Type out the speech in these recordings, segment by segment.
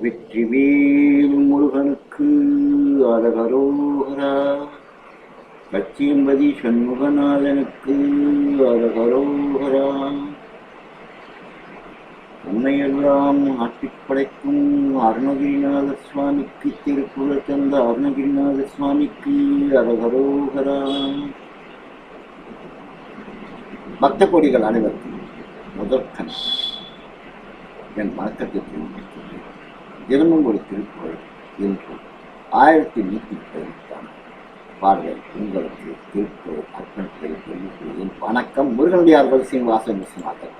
வெற்றி வேல் முருகனுக்கு அரகரோகரா லட்சியம்பதி சண்முகநாதனுக்கு அரகரோகரா உண்மையெல்லாம் ஆட்டிப் படைக்கும் அருணகிரிநாத சுவாமிக்கு திருக்குறள் தந்த அருணகிரிநாத சுவாமிக்கு அரகரோகரா பக்த கோடிகள் அனைவருக்கும் முதற்கன் என் வணக்கத்தை தெரிவித்துள்ளேன் தினமும் ஒரு திருக்குறள் என்று ஆயிரத்தி நூற்றி பதினெட்டாம் பாடல் உங்களுக்கு திருக்குறள் அர்ப்பணிப்பதை தெரிவித்துள்ளேன். வணக்கம் முருகனுடையார்கள் சீனிவாசன் விஸ்வநாதன்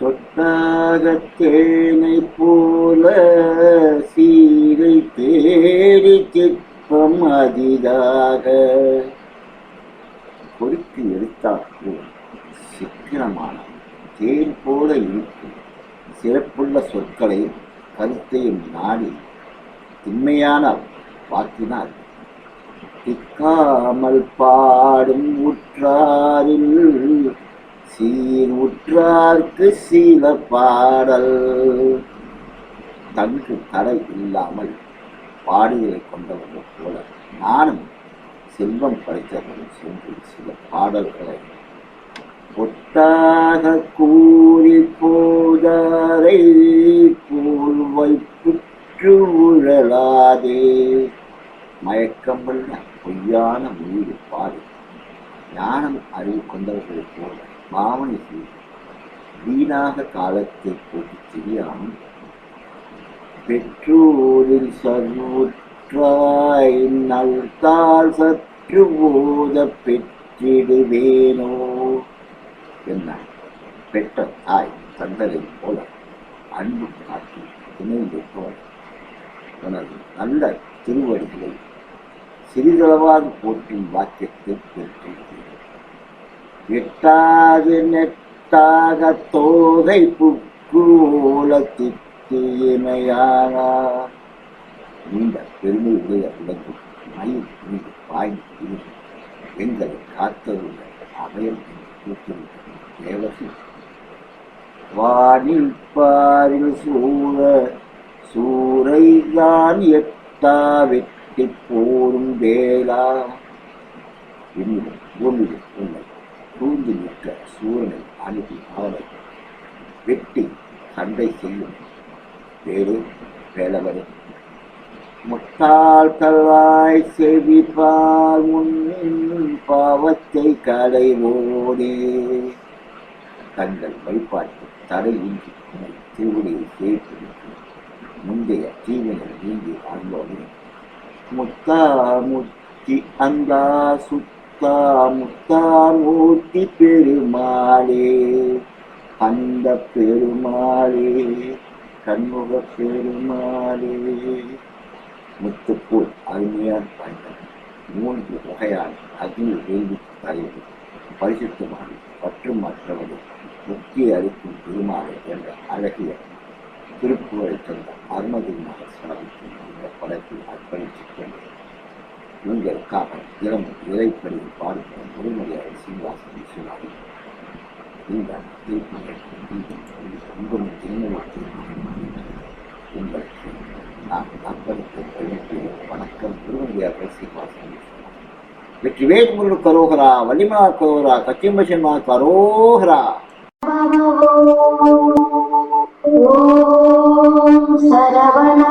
சொட்டாகத் தேனை போல சீரை தேடி சிற்பம் அதிதாக. பொறுக்கி எடுத்தால் சிக்கனமான தேன் போல இருக்கும். சிறப்புள்ள சொற்களை கருத்தையும் நாடி திண்மையான வாக்கினால் திக்காமல் பாடும் உற்றாரில் சீர் உற்றார்க்கு சீல பாடல். தங்கு தடை இல்லாமல் பாடுகளை கொண்டவர்கள் போல நானும் செல்வம் படைத்தவர்கள் சென்று சில பாடல்களை ஒட்டாக கூறி போதாரை போல் வைப்புற்று உழலாதே. மயக்கம் வல்ல பொய்யான மொழியை பாடி. ஞானம் அறிவு கொண்டவர்களைப் போல பாவனை செய்து வீணாக காலத்தை போட்டு தெரியாமல் பெற்றோரில் சர்வுற்றாய் நல்தால் சற்று போத பெற்றிடுவேனோ? என்ன? பெற்ற தாய் தந்தரை போல அன்பு காட்டி இணைந்து போல உனது நல்ல திருவடிகளை சிறிதளவாக போற்றும் வாக்கியத்தை பெற்றிருக்கிறேன் எட்டாது நெட்டாக தோதை புக்கு ஓலத்திற்கு இணையானா? நீண்ட பெருமை உடைய விலங்கு மயில் மீது பாய்ந்து இருந்து எங்களை காத்தருள்ள அபயம் கூட்டிருக்கிறது தேவசி வானிற்பாரில் சூழ சூறைதான் எட்டா வெட்டி போரும் வேளா என்னிடம் பூமியில் உன்னை தூங்கி நிற்க சூரனை அணுகி அவனை வெட்டி சண்டை செய்யும் வேறு வேலவரே முட்டாள் கல்வாய் செவிப்பால் முன்னின் பாவத்தை களைவோனே தங்கள் வழிபாட்டு தடையின்றி உன்னை சேர்த்து முந்தைய தீவினை நீங்கி வாழ்வோமே. முத்தா முத்தி அந்தா சுத்தா முத்தா மூர்த்தி பெருமாளே. அந்த பெருமாளே கண்முக பெருமாளே. முத்துப்போல் அருமையால் பயணம் மூன்று வகையான அக்னி வேண்டி தலைவர் பரிசுத்தமான பற்று மற்றவர்கள் முக்கிய அளிக்கும் திருமாலை என்ற அழகிய திருப்புகழை தந்த அருமதிமாக சாதிக்கும் இந்த படத்தில் அர்ப்பணித்துக் கொண்டு உங்களுக்காக தினமும் இறைப்படியில் பாடுகிற முழுமையாக சீனிவாசன் விஸ்வநாதன் இந்த திருப்புகழ் உங்களும் தினமும் உங்களுக்கு நான் அர்ப்பணித்து எழுப்பிய வணக்கம். முருகனுடைய சீனிவாசன் விஸ்வநாதன் வெற்றிவேல் முருகன் கரோகரா வள்ளிமனார் கரோகரா கச்சிம்பசன்மா கரோகரா. ॐ सरवण